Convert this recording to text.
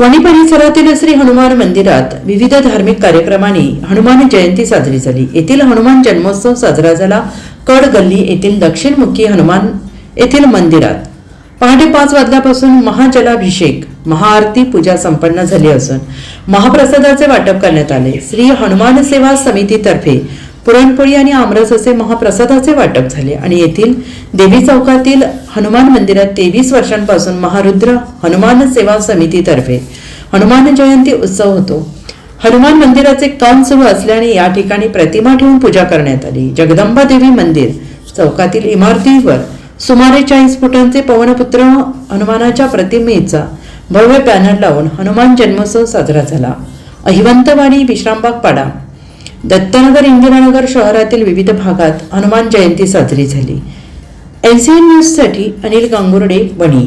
वणी परिसरातील श्री हनुमान मंदिरात विविध धार्मिक कार्यक्रमाने हनुमान जयंती साजरी झाली. येथील हनुमान जन्मोत्सव साजरा झाला. कड गल्ली येथील दक्षिणमुखी हनुमान येथील मंदिरात. पहाटे पाच वाजल्यापासून महाजलाभिषेक महाआरती पूजा संपन्न झाली असून महाप्रसादाचे वाटप करण्यात आले. श्री हनुमान सेवा समितीतर्फे पुरणपोळी आणि आमरस असे महाप्रसादाचे वाटप झाले आणि येथील देवी चौकातील हनुमान मंदिरात तेवीस वर्षांपासून महारुद्र हनुमान सेवा समितीतर्फे हनुमान जयंती उत्सव होतो. हनुमान मंदिराचे काम सुरू असल्याने या ठिकाणी प्रतिमा ठेवून पूजा करण्यात आली. जगदंबा देवी मंदिर चौकातील इमारतीवर सुमारे चाळीस फुटांचे पवनपुत्र हनुमानाच्या प्रतिमेचा भव्य पॅनल लावून हनुमान जन्मोत्सव साजरा झाला. अहिवंतवाडी विश्रामबाग पाडा दत्तनगर इंदिरानगर शहरातील विविध भागात हनुमान जयंती साजरी झाली. एनसीएन न्यूजसाठी अनिल गांगुर्डे बणी